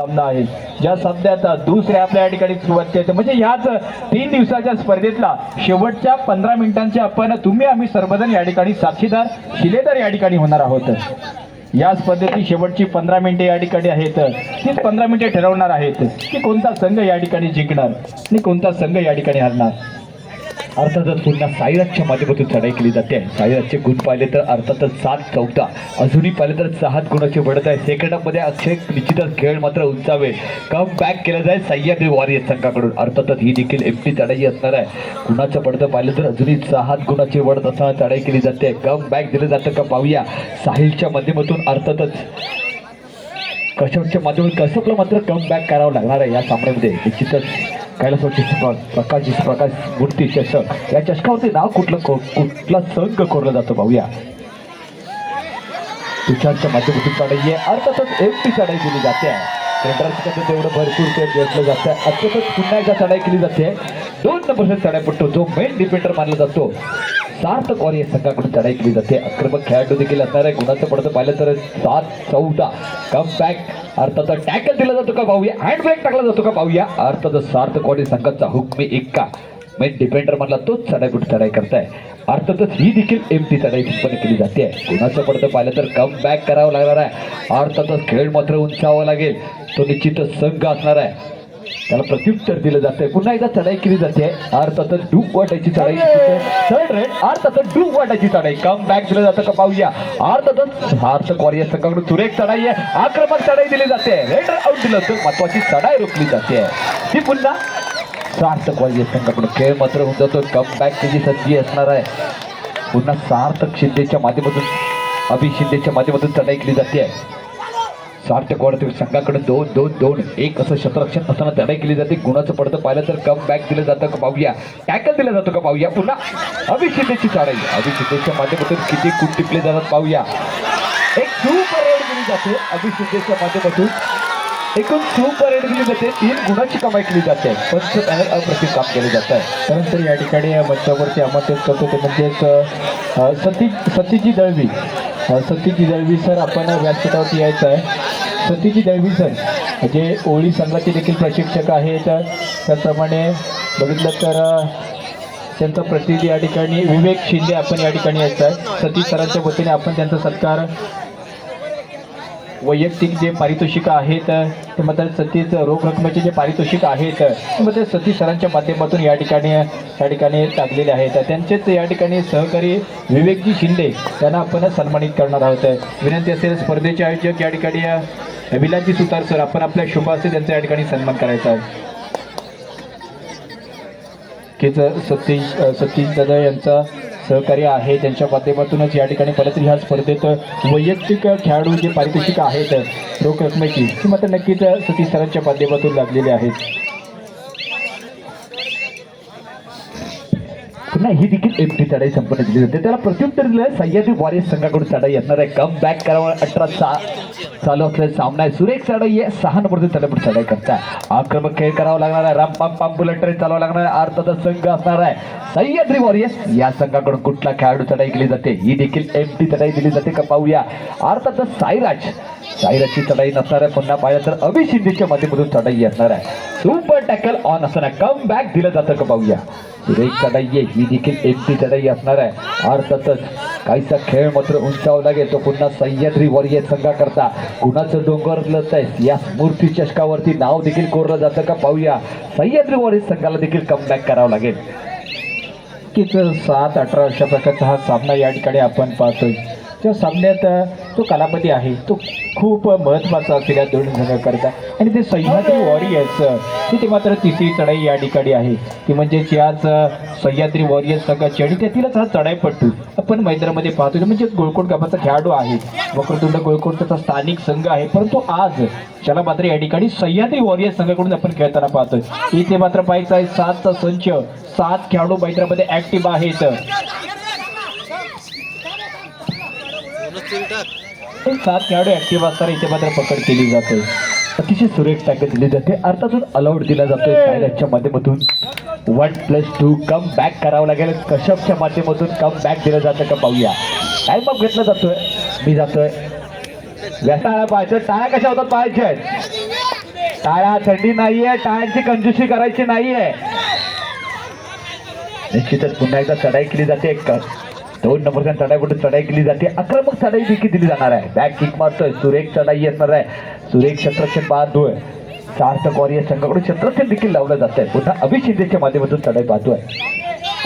सामना आहे. ज्या सामन्याचा दुसऱ्या आपल्या या ठिकाणी सुरुवात केली. म्हणजे ह्याच तीन दिवसाच्या स्पर्धेतला शेवटच्या पंधरा मिनिटांचे आपण तुम्ही आम्ही सर्वजण या ठिकाणी साक्षीदार शिलेदार या ठिकाणी होणार आहोत. या स्पर्धेची शेवटची पंधरा मिनिटे या ठिकाणी आहेत. तीच पंधरा मिनिटे ठरवणार आहेत की कोणता संघ या ठिकाणी जिंकणार आणि कोणता संघ या ठिकाणी हरणार. अर्थातच पुन्हा साईराजच्या माध्यमातून चढाई केली जाते. साईराजचे गुण पाहिले तर अर्थातच सात चौथा अजूनही पाहिले तर सहा गुणाचे बढ़त आहे. सेकंडामध्ये अक्षय निश्चितच खेळ मात्र उंचावे. कम बॅक केलं जाईल सह्याद्री वॉरियर संघाकडून. अर्थातच ही देखील एमटी चढाई असणार आहे. कुणाचं पडतं पाहिलं तर अजूनही सहा गुणाचे वडत असताना चढाई केली जाते. कम बॅक दिलं जातं का पाहूया. साहिलच्या माध्यमातून अर्थातच कश्यपच्या माध्यमातून? कश्यपला मात्र कम बॅक करावं लागणार आहे या सामन्यामध्ये? निश्चितच कैलासवरची प्रकाश प्रकाश मूर्ती चषक. या चषकावरती नाव कुठलं को- कुठला संघ कोरला जातो पाहूया तुषारच्या माध्यमातून चढाई आहे. अर्थातच एमटी चढाई दिली जाते. केंद्राचं तेवढं भरपूर ते घेतलं जातं. अर्थातच पुन्हा एकदा चढाई केली जाते. दोन नंबरचा चढाई पडतो जो मेन डिफेंडर मानला जातो. सार्थ या संघाकडून चढाई केली जाते. आक्रमक खेळाडू देखील असणार आहे. गुणाचं पडतं पाहिलं तर सात चौदा. कम बॅक अर्थाचा टॅकल दिला जातो का पाहूया हँड ब्रेक टाकला जातो का पाहूया अर्थाचा सार्थ कॉरी संघाचा हुकमी एक्का म्हणजे डिपेंडर म्हणला तोच चढाई कुठे चढाई करताय? अर्थातच ही देखील एमटी चढाई पण केली जाते. कुणाचं पडतं पाहिलं तर कम बॅक करावं लागणार आहे. अर्थातच खेळ मात्र उंचावा लागेल. तो निश्चितच संघ असणार आहे. त्याला प्रत्युत्तर दिलं जाते पुन्हा एकदा चढाई केली जाते. अर्थातच डूब वाटायची चढाई. थर्ड रेड अर्थातच डूब वाटायची चढाई. कम बॅक दिलं जातं का पाहूया. अर्थातच सार्थ कॉरिया संघाकडून सुरेख चढाई आहे. आक्रमक चढाई दिली जाते. रेड आउट दिलं तर महत्वाची चढाई रोखली जाते. ती पुन्हा सार्थक कॉरिया संघाकडून खेळ मात्र होऊन जातो. कम बॅक त्याची संधी असणार आहे पुन्हा सार्थक शिंदेच्या माध्यमातून अभि शिंदेच्या माध्यमातून चढाई केली जाते. सार्थक वाढते. संघाकडून दोन दोन दोन एक असं शतरक्षण असताना चढाई केली जाते. गुणाचं पडतं पाहिलं तर कम बॅक दिलं जातं का पाहूया. टॅकल दिलं जातं का पाहूया पुन्हा. अभिषेदेची चढाई अभिषेकाच्या माध्यमातून किती कुट टिपले जातात पाहूया. एक सुपर रेड दिली जाते. अभिषेकाच्या माध्यमातून. एकूण खूप रेड दिली जाते. तीन गुणाची कमाई केली जाते. पंच पॅनल अप्रतिम काम केले जात आहे. त्यानंतर या ठिकाणी या मंचावरती आमंत्रित करतो ते म्हणजेच सती सतीजी दळवी. सतीजी दळवी सर आपण व्यासपीठावरती यायचं आहे. सतीजी दळवी सर जे ओळी संघाचे देखील प्रशिक्षक आहेत त्याप्रमाणे बघितलं तर त्यांचा प्रतिनिधी या ठिकाणी विवेक शिंदे आपण या ठिकाणी यायचं आहे. सती सरांच्या वतीने आपण त्यांचा सत्कार वैयक्तिक जे पारितोषिक आहेत ते मात्र सतीश रोख रकमेचे जे पारितोषिक आहेत ते सती सरांच्या माध्यमातून या ठिकाणी या ठिकाणी टाकलेले आहेत. त्यांचेच या ठिकाणी सहकारी विवेकजी शिंदे यांना आपण सन्मानित करणार आहोत. विनंती असेल स्पर्धेचे आयोजक या ठिकाणी विलाजी सुतार सर आपण आपल्या शुभ असेल त्यांचा या ठिकाणी सन्मान करायचा आहे. की सतीश सतीश दादा यांचा सहकार्य आहे त्यांच्या माध्यमातूनच या ठिकाणी परत ह्या स्पर्धेत वैयक्तिक खेळाडू जे पारितोषिक आहेत रोख रकमेची ती मात्र नक्कीच सतीश सरांच्या माध्यमातून लागलेली आहेत पुन्हा ही देखील एमटी चढाई संपन्न केली जाते त्याला प्रत्युत्तर दिलं सह्याद्री वॉरियर्स संघाकडून चढाई असणार आहे. कम बॅक करावं अठरा सहा चालू असलेला सामना आहे. सुरेख चढाई आहे. सहा नंबर चढाई चढाई करता आक्रमक खेळ करावा लागणार आहे. राम पाम पाम बुलेट ट्रेन चालवा लागणार आहे. अर्थाचा संघ असणार आहे. सह्याद्री वॉरियर्स या संघाकडून कुठला खेळाडू चढाई केली जाते? ही देखील एमटी चढाई दिली जाते का पाहूया. अर्थाचा साईराज. साईराजची चढाई नसणार आहे. पुन्हा पाहिलं तर अभि शिंदेच्या माध्यमातून चढाई असणार आहे. सुपर टॅकल ऑन असणार कम बॅक दिलं जातं का पाहूया. सुरेख चढाई आहे. ही देखील एमटी त्यालाही असणार आहे. अर्थातच काहीसा खेळ मात्र उंचावा लागेल. तो पुन्हा सह्याद्री वर्य संघाकरता कुणाचं डोंगर आहे या स्मूर्ती चषकावरती नाव देखील कोरलं जातं का पाहूया. सह्याद्री वॉरियर संघाला देखील कमबॅक करावं लागेल. नक्कीच सात अठरा अशा प्रकारचा हा सामना या ठिकाणी आपण पाहतोय. त्या सामन्यात जो कालावधी आहे तो खूप महत्त्वाचा असेल या दोन संघाकरता आणि ते सह्याद्री वॉरियर्स अ, तिथे मात्र तिसरी चढाई या ठिकाणी आहे. ती म्हणजे याच सह्याद्री वॉरियर्स संघाची आणि त्यातीलच हा चढाईपट्टू आपण मैदानामध्ये पाहतोय. म्हणजे गोळकोट गावाचा खेळाडू आहे. वक्रतुंड गोळकोट त्याचा स्थानिक संघ आहे. परंतु आज त्याला मात्र या ठिकाणी सह्याद्री वॉरियर्स संघाकडून आपण खेळताना पाहतोय. इथे मात्र पाहायचं आहे सातचा संच सात खेळाडू मैदानामध्ये ऍक्टिव्ह आहेत हे सात खेळाडू ऍक्टिव्ह असताना इथे मात्र पकड केली जाते. अतिशय सुरेख टॅकल दिली जाते. अर्थातून अलाउड दिला जातोय सायराजच्या माध्यमातून. One plus two come back करावं लागेल. कश्यपच्या माध्यमातून कम बॅक दिलं जातं का पाहूया. टाइम अप घेतला जातोय. मी जातोय. व्यासाळा पाहायचं. टाळ्या कशा होतात पाहायच्या आहेत टाळा थंडी नाहीये. टाळ्यांची कंजूसी करायची नाहीये. निश्चितच पुन्हा एकदा चढाई केली जाते. एक दोन नंबरच्या चढाईकडून चढाई केली जाते? आक्रमक चढाई देखील दिली जाणार आहे. बॅक किक मारतोय. सुरेख चढाई असणार आहे. सुरेख क्षेत्रक्षण पाहतोय सार्थक वॉरियर संघाकडून क्षेत्रक्षण देखील लावलं जात आहे पुन्हा अभिषेकच्या माध्यमातून चढाई पाहतोय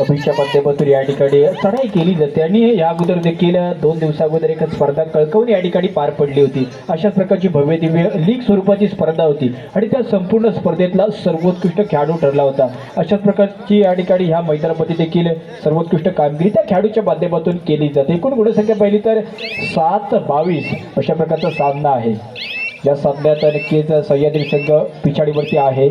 अभिषेकच्या माध्यमातून या ठिकाणी चढाई केली जाते आणि या अगोदर देखील दोन दिवसाअगोदर एक स्पर्धा कळकवून या ठिकाणी पार पडली होती. अशाच प्रकारची भव्य दिव्य लीग स्वरूपाची स्पर्धा होती आणि त्या संपूर्ण स्पर्धेतला सर्वोत्कृष्ट खेळाडू ठरला होता. अशाच प्रकारची या ठिकाणी ह्या मैदानामध्ये देखील सर्वोत्कृष्ट कामगिरी त्या खेळाडूच्या माध्यमातून केली जाते. एकूण गुणसंख्या पाहिली तर सात बावीस अशा प्रकारचा सामना आहे. या सामन्यात नक्कीच सह्याद्री संघ पिछाडीवरती आहे.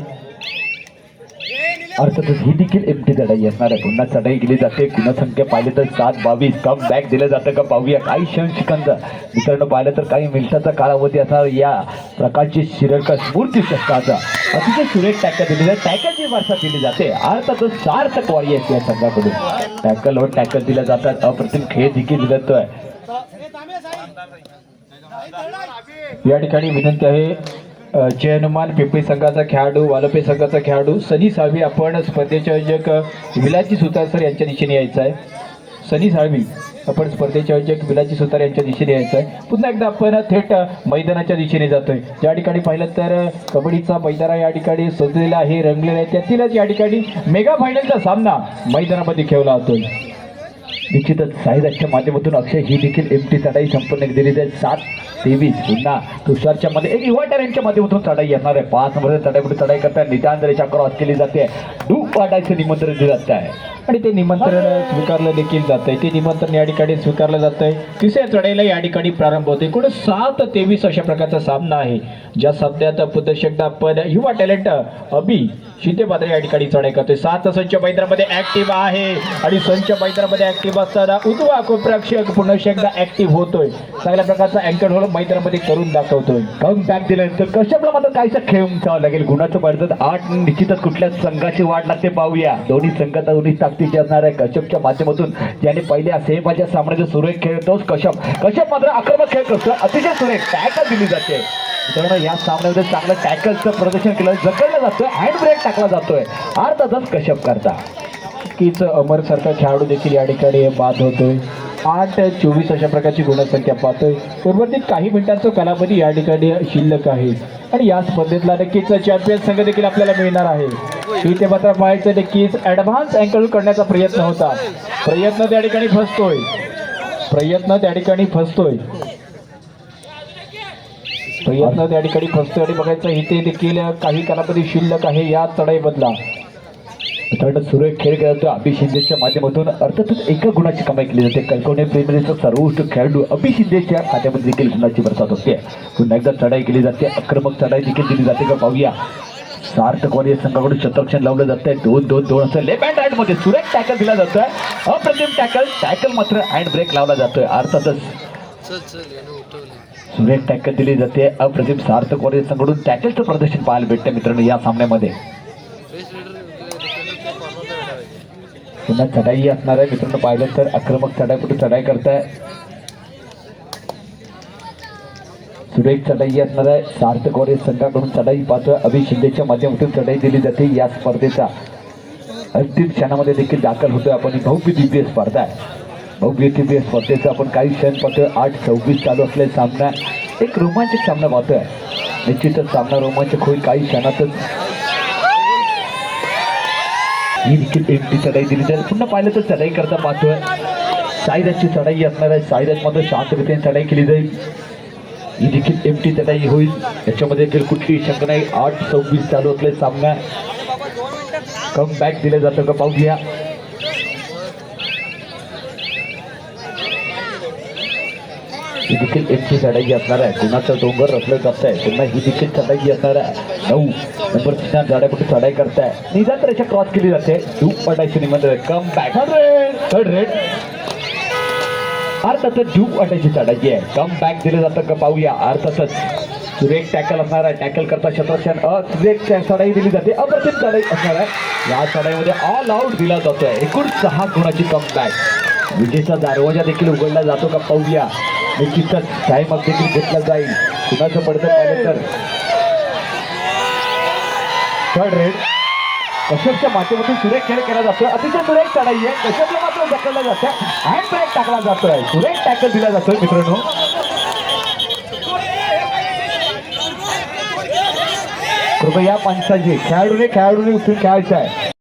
अर्थातच ही देखील एमटी चढाई असणार आहे. पुन्हा चढाई केली जाते. गुणसंख्या पाहिले तर सात बावीस. कम बॅक दिलं जातं का पाहूया. काही क्षण शिकंद. मित्रांनो पाहिलं तर काही मिनिटाचा कालावधी असणार. या प्रकारची शिरडका स्फूर्ती शस्त्राचा अतिशय सुरेख टॅकल दिली जाते. टॅकलची वारसा दिली जाते. अर्थातच सार्थक वारी आहे या संघाकडून. टॅकलवर टॅकल दिल्या जातात. अप्रतिम खेळ देखील दिलतोय या ठिकाणी विनंती आहे जय हनुमान पिंपळी संघाचा खेळाडू वालपे संघाचा खेळाडू सनी साळवी. आपण स्पर्धेचे आयोजक विलाची विलाजी सुतार सर यांच्या दिशेने यायचं आहे. सनी साळवी आपण स्पर्धेचे आयोजक विलाजी सुतार यांच्या दिशेने यायचं आहे. पुन्हा एकदा आपण थेट मैदानाच्या दिशेने जातोय. ज्या ठिकाणी पाहिलं तर कबड्डीचा मैदान या ठिकाणी सजलेला आहे रंगलेला आहे. त्यातीलच या ठिकाणी मेगा फायनलचा सामना मैदानामध्ये खेळला जातोय. निश्चितच साईराजच्या माध्यमातून अक्षय ही देखील एमटी चढाई संपन्न दिली जाईल सात तेवीस पुन्हा तुषारच्या मध्ये एक युवा टॅलेंटच्या माध्यमातून चढाई येणार आहे. पाच नंबर चढाईमध्ये चढाई करताय. नितांत रेषा क्रॉस केली जाते. डूब वाटायचं निमंत्रण दिलं जात आहे. आणि ते निमंत्रण स्वीकारलं देखील जात आहे. ते निमंत्रण या ठिकाणी स्वीकारलं जात आहे. तिसऱ्या चढाईला या ठिकाणी प्रारंभ होते एकूण सात तेवीस अशा प्रकारचा सामना आहे. ज्या सामन्यात पुन्हा एकदा युवा टॅलेंट अभि शिंदे मात्र या ठिकाणी चढाई करतोय. सात संच मैदानामध्ये ऍक्टिव्ह आहे. आणि संच मैदानामध्ये ऍक्टिव्ह असताना उजवा प्रेक्षक पुन्हा एकदा ऍक्टिव्ह होतोय. चांगल्या प्रकारचा अँकर होल मैदानामध्ये करून दाखवतोय. कम बॅक दिल्यानंतर कश्यपला मात्र काहीसा खेळ उंचावा लागेल? गुणाचं पडतात आठ निश्चितच कुठल्या संघाची वाट लागते पाहूया. दोन्ही संघ दोन्ही ताकदीचे असणार आहे. कश्यपच्या माध्यमातून ज्याने पहिल्या सेमाच्या सामन्याचा सुरेख खेळतोच कश्यप. कश्यप मात्र आक्रमक खेळ करतो. अतिशय सुरेख. टॅकल दिली जाते. मित्रांनो या सामन्यामध्ये चांगलं टॅकलचं प्रदर्शन केलं. जगडलं जातोय. हँड ब्रेक टाकला जातोय. अर्थातच कश्यप करता. नक्कीच अमरसारखा खेळाडू देखील या ठिकाणी बाद होतोय. आठ चोवीस अशा प्रकारची गुणसंख्या पाहतोय. उर्वरित काही मिनिटांचं कालावधी या ठिकाणी शिल्लक आहे. आणि या स्पर्धेतला नक्कीच चॅम्पियन संघ देखील आपल्याला मिळणार आहे. इथे मात्र पाहायचं नक्कीच ॲडव्हान्स अँकल करण्याचा प्रयत्न होता. प्रयत्न त्या ठिकाणी फसतोय. प्रयत्न त्या ठिकाणी फसतोय. प्रयत्न त्या ठिकाणी फसतोय. आणि बघायचं इथे देखील काही कालावधी शिल्लक आहे या चढाई मित्रांनो सुरेख खेळ खेळतो अभि शिंदेच्या माध्यमातून अर्थातच एका गुणाची कमाई केली जाते. कल्कवणे प्रेमरीचा सर्वोच्च खेळाडू अभि शिंदेच्या खात्यामध्ये देखील गुणाची बरसात होते पुन्हा एकदा चढाई केली जाते. आक्रमक चढाई देखील दिली जाते. का पाहूया सार्थक वारी संघाकडून शतरक्षण लावलं जात आहे. दोन दोन दोन असं लेफ्ट हँड राईटमध्ये सुरेख टॅकल दिला जातोय. अप्रतिम टॅकल टॅकल मात्र हँड ब्रेक लावला जातोय. अर्थातच सुरेख टॅकल दिली जाते. अप्रतिम सार्थक वारी संघाकडून टॅकलचं प्रदर्शन पाहायला भेटतं मित्रांनो या सामन्यामध्ये. पुन्हा चढाई असणार आहे. मित्रांनो पाहिलं तर आक्रमक चढाई कुठे चढाई करताय? सुरेख चढाई असणार आहे. सार्थक वॉरियर संघाकडून चढाई पाहतोय. अभि शिंदेच्या माध्यमातून चढाई दिली जाते या स्पर्धेचा. अंतिम क्षणामध्ये देखील दाखल होतोय आपण. ही भव्य दिव्य स्पर्धा आहे. भव्य दिव्य स्पर्धेचा आपण काही क्षण पाहतोय. आठ सव्वीस चालू असलेला सामना एक रोमांचक सामना पाहतोय. निश्चितच सामना रोमांचक होईल. काही क्षणातच ही देखील एकटी चढाई दिली. जाईल पुन्हा पाहिलं तर चढाई करता पाहतोय. साईराजची चढाई असणार आहे. साईराज मात्र शांतरित्याने चढाई केली जाईल. ही देखील एमटी चढाई होईल. याच्यामध्ये देखील कुठलीही शंका नाही. आठ सव्वीस चालू असले सामना कम बॅक दिलं जातं का पाहूया. ही देखील एकशे चढाई असणार आहे. कुणाचं डोंगर रचलं करताय आहे पुन्हा ही देखील चढाई असणार आहे. नऊ. नंबर तिच्या गाड्या कुठे चढाई करताय. निदान रेषा क्रॉस केली जाते. डूब पडायची निमंत्रण कम बॅक थर्ड रेड अर्थातच डूब अटायची चढाई आहे. कम बॅक दिलं जातं का पाहूया. अर्थातच सुरेख टॅकल असणार आहे. टॅकल करता शतरक्षण सुरेख चढाई दिली जाते. अप्रतिम चढाई असणार आहे. या चढाईमध्ये ऑल आउट दिला जातोय. एकूण सहा गुणाची कम बॅक विजेचा दरवाजा देखील उघडला जातो का पाहूया. निश्चितच टाइम अप देखील घेतला जाईल. कुणाचं पडतं पाहिलं तर. थर्ड रेड कश्यपच्या माध्यमातून सुरेख खेळ केला जातोय. अतिशय सुरेख चढाई आहे. कश्यपला मात्र ढकलला जातोय. हँड ब्रेक टाकला जातोय. सुरेख टॅकल दिला जातोय मित्रांनो. कृपया पंचाची खेळाडूने खेळाडूने उठून खेळायचं आहे.